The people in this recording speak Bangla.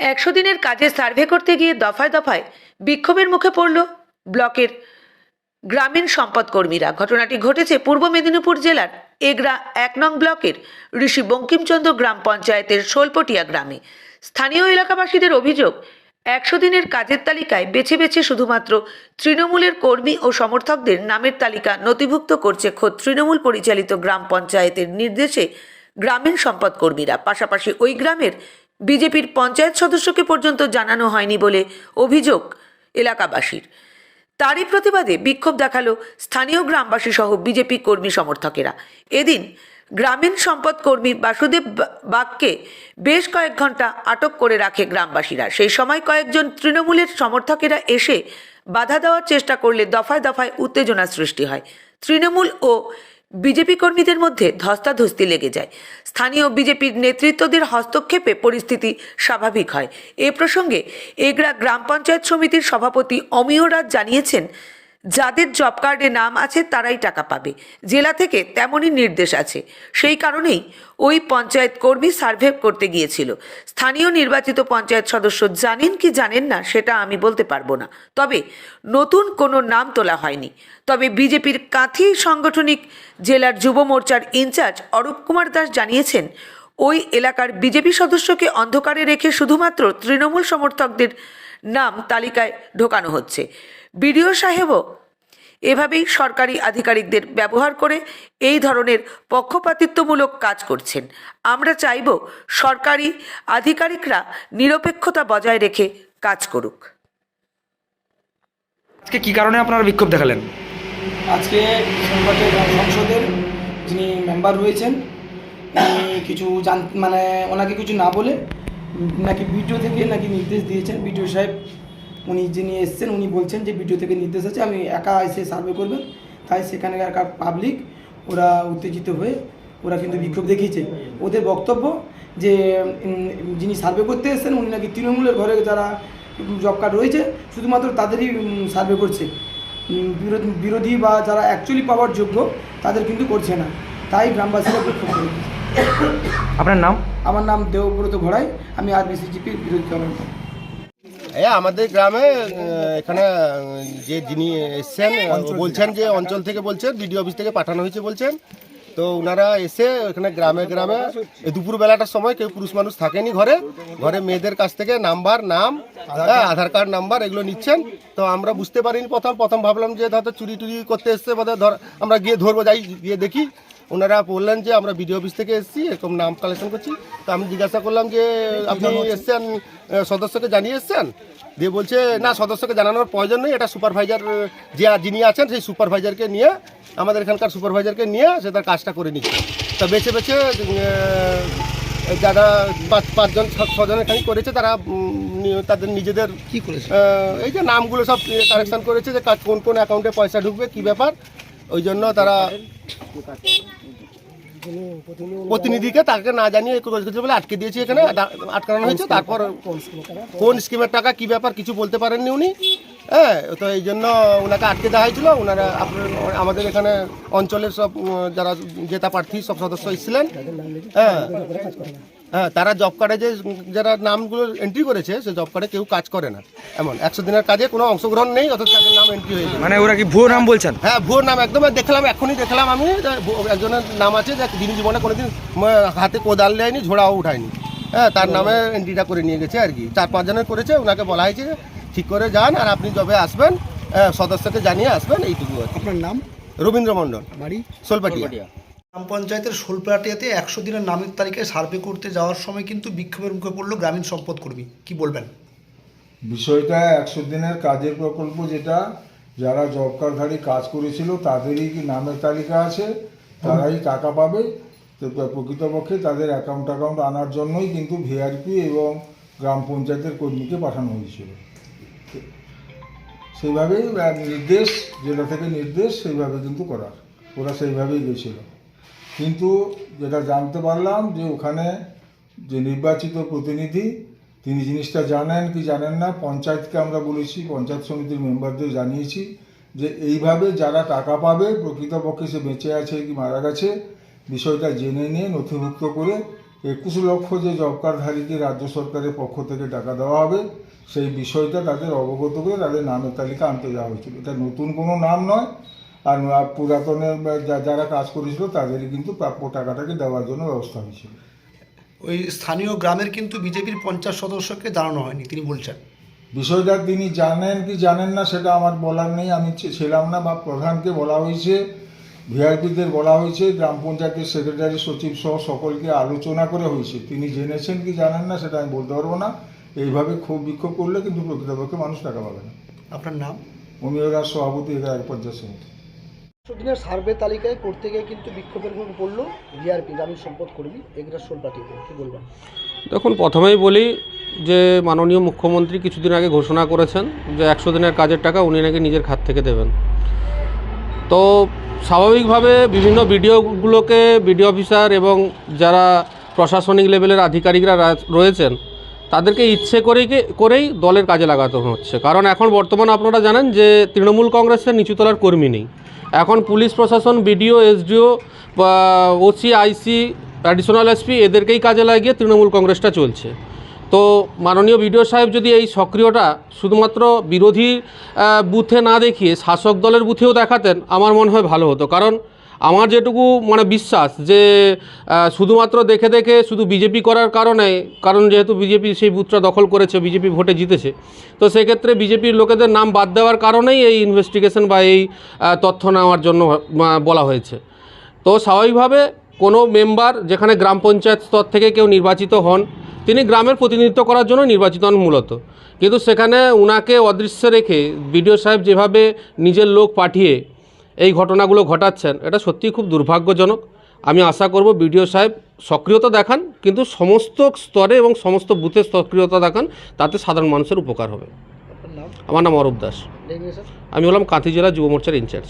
একশো দিনের কাজে সার্ভে করতে গিয়ে দফায় দফায় বিক্ষোভের মুখে পড়ল ব্লকের গ্রামীণ সম্পদ কর্মীরা ঘটনাটি ঘটেছে পূর্ব মেদিনীপুর জেলার এগরা এক নং ব্লকের ঋষি বঙ্কিমচন্দ্র গ্রাম পঞ্চায়েতের শোলপটিয়া গ্রামে। স্থানীয় এলাকাবাসীদের অভিযোগ, একশো দিনের কাজের তালিকায় বেছে বেছে শুধুমাত্র তৃণমূলের কর্মী ও সমর্থকদের নামের তালিকা নথিভুক্ত করছে খোদ তৃণমূল পরিচালিত গ্রাম পঞ্চায়েতের নির্দেশে গ্রামীণ সম্পদ কর্মীরা পাশাপাশি ওই গ্রামের বিজেপির পঞ্চায়েত সদস্যকে পর্যন্ত জানানো হয়নি বলে অভিযোগ এলাকাবাসীর। তারই প্রতিবাদে বিক্ষোভ দেখাল স্থানীয় গ্রামবাসী সহ বিজেপি কর্মী সমর্থকেরা। এদিন গ্রামীণ সম্পদ কর্মী বাসুদেব বাগকে বেশ কয়েক ঘণ্টা আটক করে রাখে গ্রামবাসীরা। সেই সময় কয়েকজন তৃণমূলের সমর্থকেরা এসে বাধা দেওয়ার চেষ্টা করলে দফায় দফায় উত্তেজনা সৃষ্টি হয়। তৃণমূল ও বিজেপি কর্মীদের মধ্যে ধস্তাধস্তি লেগে যায়। স্থানীয় বিজেপির নেতৃত্বদের হস্তক্ষেপে পরিস্থিতি স্বাভাবিক হয়। এ প্রসঙ্গে এগরা গ্রাম পঞ্চায়েত সমিতির সভাপতি অমিয় রাজ জানিয়েছেন যাদের জব কার্ডে নাম আছে, তারাই টাকা পাবে। জেলা থেকে তেমনই নির্দেশ আছে। সেই কারণেই ওই পঞ্চায়েত কর্মী সার্ভে করতে গিয়েছিল। স্থানীয় নির্বাচিত পঞ্চায়েত সদস্য জানেন কি জানেন না, সেটা আমি বলতে পারব না। তবে নতুন কোনো নাম তোলা হয়নি। তবে বিজেপির কাঁথি সাংগঠনিক জেলার যুব মোর্চার ইনচার্জ অরূপ কুমার দাস জানিয়েছেন, ওই এলাকার বিজেপি সদস্যকে অন্ধকারে রেখে শুধুমাত্র তৃণমূল সমর্থকদের নাম তালিকায় ঢোকানো হচ্ছে। বিডিও সাহেবও এভাবেই সরকারি আধিকারিকদের ব্যবহার করে এই ধরনের পক্ষপাতিত্বমূলক কাজ করছেন। আমরা চাইব সরকারি আধিকারিকরা নিরপেক্ষতা বজায় রেখে কাজ করুক। আজকে কি কারণে আপনারা বিক্ষোভ দেখালেন? আজকে সংসদের যিনি মেম্বার রয়েছেন কিছু জান মানে ওনাকে কিছু না বলে নাকি বিডিও থেকে নাকি নির্দেশ দিয়েছেন? বিডিও সাহেব, উনি যিনি এসছেন, উনি বলছেন যে বিডিও থেকে নির্দেশ আছে, আমি একা এসে সার্ভে করবেন। তাই সেখানকার পাবলিক ওরা উত্তেজিত হয়ে, ওরা কিন্তু বিক্ষোভ দেখিয়েছে। ওদের বক্তব্য যে যিনি সার্ভে করতে এসেছেন, উনি নাকি তৃণমূলের ঘরে যারা জব কার্ড রয়েছে, শুধুমাত্র তাদেরই সার্ভে করছে। বিরোধী বিরোধী বা যারা অ্যাকচুয়ালি পাওয়ার যোগ্য, তাদের কিন্তু করছে না। তাই গ্রামবাসীরা বিক্ষোভ করে আপনার নাম? আমার নাম দেবব্রত ঘোড়াই আমি আর বিসিজিপির বিরোধী দলের। এ আমাদের গ্রামে এখানে যে যিনি এসছেন বলছেন যে অঞ্চল থেকে বলছেন বিডিও অফিস থেকে পাঠানো হয়েছে বলছেন। তো ওনারা এসে এখানে গ্রামে গ্রামে দুপুর বেলাটার সময় কেউ পুরুষ মানুষ থাকেনি ঘরে। ঘরে মেয়েদের কাছ থেকে নাম্বার নাম হ্যাঁ, আধার কার্ড নাম্বার এগুলো নিচ্ছেন। তো আমরা বুঝতে পারিনি প্রথম প্রথম ভাবলাম যে হয়তো চুরি টুরি করতে এসছে বোধহয় ধর আমরা গিয়ে ধরবো যাই গিয়ে দেখি। ওনারা বললেন যে আমরা বিডিও অফিস থেকে এসেছি এরকম নাম কালেকশন করছি। তো আমি জিজ্ঞাসা করলাম যে আপনি এসছেন সদস্যকে জানিয়ে এসছেন? দিয়ে বলছে না সদস্যকে জানানোর প্রয়োজন নেই এটা সুপারভাইজার যে যিনি আছেন সেই সুপারভাইজারকে নিয়ে আমাদের এখানকার সুপারভাইজারকে নিয়ে সে তার কাজটা করে নিচ্ছে। তা বেছে বেছে যারা পাঁচ পাঁচজন ছজন এখানে করেছে তারা তাদের নিজেদের কি করেছে? এই যে নামগুলো সব কারেকশন করেছে যে কোন কোন অ্যাকাউন্টে পয়সা ঢুকবে কি ব্যাপার ওই জন্য তারা প্রতিনিধিকে তাকে না জানিয়ে বলে আটকে দিয়েছি এখানে আটকানো হয়েছে। তারপর কোন স্কিমের টাকা কি ব্যাপার কিছু বলতে পারেননি উনি। হ্যাঁ তো এই জন্য ওনাকে আটকে দেওয়া হয়েছিল। ওনারা আমাদের এখানে অঞ্চলের সব যারা জেতা প্রার্থী, সব সদস্য এসেছিলেন। হ্যাঁ। হ্যাঁ তারা জব কার্ডে যে যারা নামগুলো এন্ট্রি করেছে সেই জব কার্ডে কেউ কাজ করে না। এমন একশো দিনের কাজে কোনো অংশগ্রহণ নেই অথচ তাদের নাম এন্ট্রি হয়েছে মানে ওরা কি ভুয়ো নাম বলছেন? হ্যাঁ ভুয়োর নাম একদম দেখলাম এখনই দেখলাম আমি একজনের নাম আছে যে যিনি জীবনে কোনোদিন হাতে কোদাল নেয়নি ঝোড়াও উঠায়নি। হ্যাঁ তার নামে এন্ট্রিটা করে নিয়ে গেছে আর কি। চার পাঁচজনের করেছে ওনাকে বলা হয়েছে ঠিক করে যান আর আপনি যবে আসবেন হ্যাঁ, সদস্যকে জানিয়ে আসবেন এইটুকু আর আপনার নাম? রবীন্দ্র মণ্ডল। বাড়ি? সোলপাটিয়া। গ্রাম পঞ্চায়েতের শোলপাটিয়াতে একশো দিনের নামের তালিকায় সার্ভে করতে যাওয়ার সময় কিন্তু বিক্ষোভের মুখে পড়ল গ্রামীণ সম্পদ কর্মী। কি বলবেন? বিষয়টা একশো দিনের কাজের প্রকল্প যেটা, যারা জব কার্ডধারী কাজ করেছিল, তাদেরই কি নামের তালিকা আছে? তারাই টাকা পাবে। তো প্রকৃতপক্ষে তাদের অ্যাকাউন্ট অ্যাকাউন্ট আনার জন্যই কিন্তু ভিআরপি এবং গ্রাম পঞ্চায়েতের কর্মীকে পাঠানো হয়েছিল। সেইভাবেই নির্দেশ জেলা থেকে নির্দেশ, সেইভাবে কিন্তু করার। ওরা সেইভাবেই গেছিল। কিন্তু যেটা জানতে পারলাম যে ওখানে যে নির্বাচিত প্রতিনিধি, তিনি জিনিসটা জানেন কি জানেন না, পঞ্চায়েতকে আমরা বলেছি, পঞ্চায়েত সমিতির মেম্বারদের জানিয়েছি যে এইভাবে যারা টাকা পাবে, প্রকৃতপক্ষে সে বেঁচে আছে কি মারা গেছে, বিষয়টা জেনে নিয়ে নথিভুক্ত করে একুশ লক্ষ যে জব কার্ডধারীকে রাজ্য সরকারের পক্ষ থেকে টাকা দেওয়া হবে, সেই বিষয়টা তাদের অবগত করে তাদের নামের তালিকা আনতে যাওয়া হয়েছিল। এটা নতুন কোনো নাম নয় আর পুরাতনের যারা কাজ করেছিল তাদেরই কিন্তু প্রাপ্য টাকাটাকে দেওয়ার জন্য ব্যবস্থা হয়েছিল। ওই স্থানীয় গ্রামের কিন্তু বিজেপির পঞ্চাশ সদস্যকে জানানো হয়নি তিনি বলছেন। বিষয়টা তিনি জানেন কি জানেন না সেটা আমার বলার নেই। আমি ছিলাম না বা প্রধানকে বলা হয়েছে ভিআইপিদের বলা হয়েছে গ্রাম পঞ্চায়েতের সেক্রেটারি সচিব সহ সকলকে আলোচনা করে হয়েছে। তিনি জেনেছেন কি জানেন না সেটা আমি বলতে পারব না। এইভাবে ক্ষোভ বিক্ষোভ করলে কিন্তু প্রকৃতপক্ষে মানুষ টাকা পাবে না। আপনার নাম? অমিয় রাজ সভাপতি পঞ্চায়েত সমিতি। দিনের সার্ভে তালিকায় করতে গিয়ে কিন্তু বিক্ষোভের মুখে পড়ল ভিআরপি। গ্রামীণ সম্পদ কর্মী এগুলো শোলপাটিতে কি বলবেন? দেখুন, প্রথমেই বলি যে মাননীয় মুখ্যমন্ত্রী কিছুদিন আগে ঘোষণা করেছেন যে একশো দিনের কাজের টাকা উনি নাকি নিজের খাত থেকে দেবেন। তো স্বাভাবিকভাবে বিভিন্ন বিডিওগুলোকে বিডিও অফিসার এবং যারা প্রশাসনিক লেভেলের আধিকারিকরা রয়েছেন তাদেরকে ইচ্ছে করেই করেই দলের কাজে লাগাতে হচ্ছে। কারণ এখন বর্তমান আপনারা জানেন যে তৃণমূল কংগ্রেসের নিচুতলার কর্মী নেই। এখন পুলিশ প্রশাসন, BDO, SDO OC, IC, additional SP এদেরকেই কাজে লাগিয়ে তৃণমূল কংগ্রেসটা চলছে। তো মাননীয় বিডিও সাহেব যদি এই সক্রিয়টা শুধুমাত্র বিরোধী বুথে না দেখিয়ে শাসক দলের বুথেও দেখাতেন, আমার মনে হয় ভালো হতো। কারণ আমার যেটুকু মানে বিশ্বাস যে শুধুমাত্র দেখে দেখে শুধু বিজেপি করার কারণে, কারণ যেহেতু বিজেপি সেই বুথটা দখল করেছে, বিজেপি ভোটে জিতেছে, তো সেক্ষেত্রে বিজেপির লোকেদের নাম বাদ দেওয়ার কারণেই এই ইনভেস্টিগেশন বা এই তথ্য নেওয়ার জন্য বলা হয়েছে। তো স্বাভাবিকভাবে কোনো মেম্বার যেখানে গ্রাম পঞ্চায়েত স্তর থেকে কেউ নির্বাচিত হন, তিনি গ্রামের প্রতিনিধিত্ব করার জন্য নির্বাচিত হন মূলত। কিন্তু সেখানে উনাকে অদৃশ্য রেখে, বিডিও সাহেব যেভাবে নিজের লোক পাঠিয়ে এই ঘটনাগুলো ঘটাচ্ছেন এটা সত্যিই খুব দুর্ভাগ্যজনক। আমি আশা করব বিডিও সাহেব সক্রিয়তা দেখান কিন্তু সমস্ত স্তরে এবং সমস্ত বুথে সক্রিয়তা দেখান তাতে সাধারণ মানুষের উপকার হবে। আমার নাম অরূপ দাস। আমি হলাম কাঁথি জেলা যুব মোর্চার ইনচার্জ।